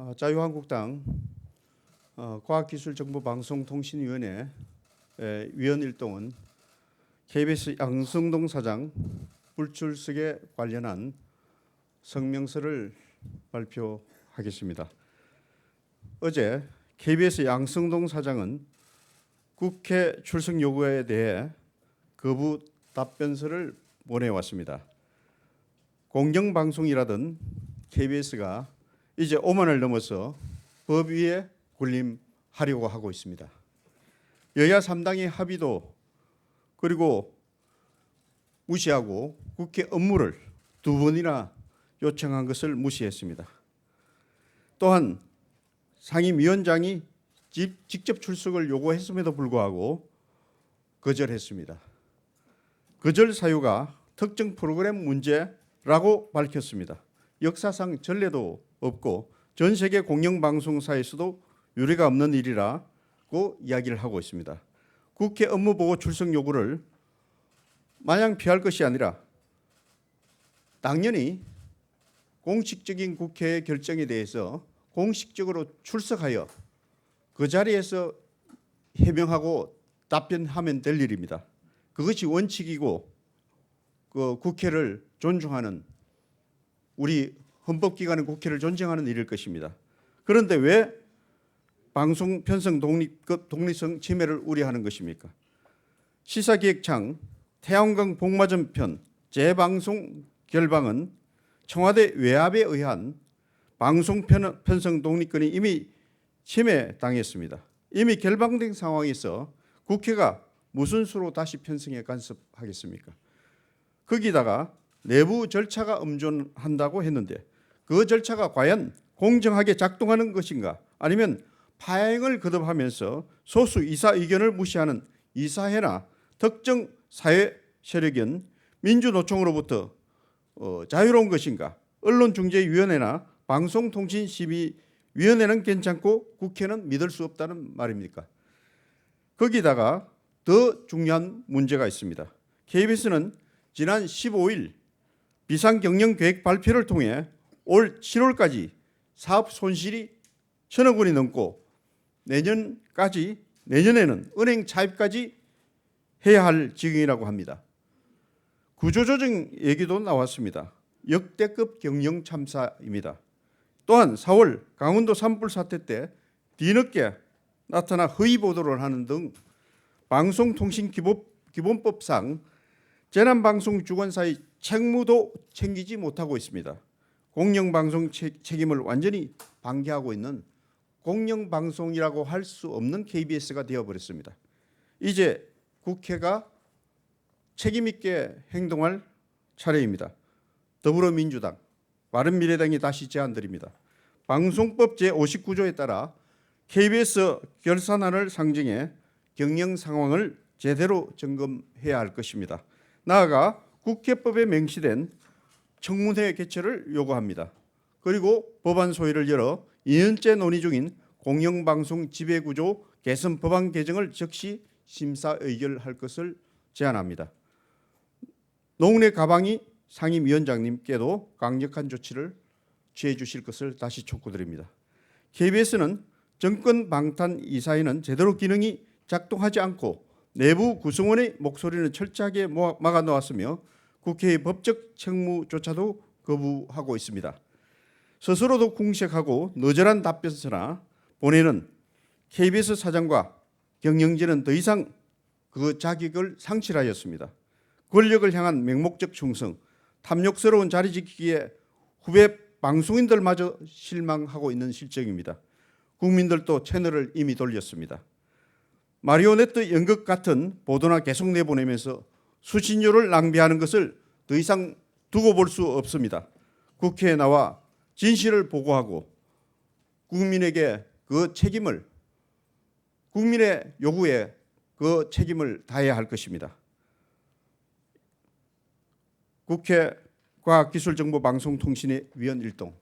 어, 자유한국당 어, 과학기술정보방송통신위원회 에, 위원 일동은 KBS 양승동 사장 불출석에 관련한 성명서를 발표하겠습니다. 어제 KBS 양승동 사장은 국회 출석 요구에 대해 거부 답변서를 보내왔습니다. 공영방송이라던 KBS가 이제 오만을 넘어서 법 위에 군림하려고 하고 있습니다. 여야 3당의 합의도 그리고 무시하고 국회 업무를 두 번이나 요청한 것을 무시했습니다. 또한 상임위원장이 직- 직접 출석을 요구했음에도 불구하고 거절했습니다. 거절 사유가 특정 프로그램 문제라고 밝혔습니다. 역사상 전례도 없고 전 세계 공영방송사에서도 유례가 없는 일이라고 이야기를 하고 있습니다. 국회 업무보고 출석 요구를 마냥 피할 것이 아니라 당연히 공식적인 국회의 결정에 대해서 공식적으로 출석하여 그 자리에서 해명하고 답변하면 될 일입니다. 그것이 원칙이고 그 국회를 존중하는 우리 헌법기관의 국회를 존중하는 일일 것입니다. 그런데 왜 방송 편성 독립급 독립성 침해를 우려하는 것입니까? 시사기획창 태양광 복마전 편 재방송 결방은 청와대 외압에 의한 방송 편- 편성 독립권이 이미 침해당했습니다. 이미 결방된 상황에서 국회가 무슨 수로 다시 편성에 간섭하겠습니까? 거기다가 내부 절차가 엄존한다고 했는데 그 절차가 과연 공정하게 작동하는 것인가 아니면 파행을 거듭하면서 소수 이사 의견을 무시하는 이사회나 특정 사회 세력인 민주노총으로부터 어, 자유로운 것인가 언론중재위원회나 방송통신심의위원회는 괜찮고 국회는 믿을 수 없다는 말입니까? 거기다가 더 중요한 문제가 있습니다. KBS는 지난 15일 비상경영계획 발표를 통해 올 7월까지 사업 손실이 천억 원이 넘고 내년까지 내년에는 은행 차입까지 해야 할 지경이라고 합니다. 구조조정 얘기도 나왔습니다. 역대급 경영 참사입니다. 또한 4월 강원도 산불 사태 때 뒤늦게 나타나 허위 보도를 하는 등 방송통신기본법상 재난방송 주관사의 책무도 챙기지 못하고 있습니다. 공영방송 책- 책임을 완전히 방기하고 있는 공영방송이라고 할 수 없는 KBS가 되어버렸습니다. 이제 국회가 책임 있게 행동할 차례입니다. 더불어민주당, 바른미래당이 다시 제안드립니다. 방송법 제59조에 따라 KBS 결산안을 상정해 경영 상황을 제대로 점검해야 할 것입니다. 나아가 국회법에 명시된 청문회 개최를 요구합니다. 그리고 법안 소위를 열어 2년째 논의 중인 공영방송 지배구조 개선 법안 개정을 즉시 심사 의결할 것을 제안합니다. 노웅래 가방이 상임위원장님께도 강력한 조치를 취해 주실 것을 다시 촉구드립니다. KBS는 정권 방탄 이사회는 제대로 기능이 작동하지 않고 내부 구성원의 목소리는 철저하게 모아- 막아 놓았으며 국회의 법적 책무조차도 거부하고 있습니다. 스스로도 궁색하고 너절한 답변서나 보내는 KBS 사장과 경영진은 더 이상 그 자격을 상실하였습니다. 권력을 향한 맹목적 충성, 탐욕스러운 자리 지키기에 후배 방송인들마저 실망하고 있는 실정입니다. 국민들도 채널을 이미 돌렸습니다. 마리오네트 연극 같은 보도나 계속 내보내면서 수신료를 낭비하는 것을 더 이상 두고 볼 수 없습니다. 국회에 나와 진실을 보고하고 국민에게 그 책임을 국민의 요구에 그 책임을 다해야 할 것입니다. 국회 과학기술정보방송통신의 위원 일동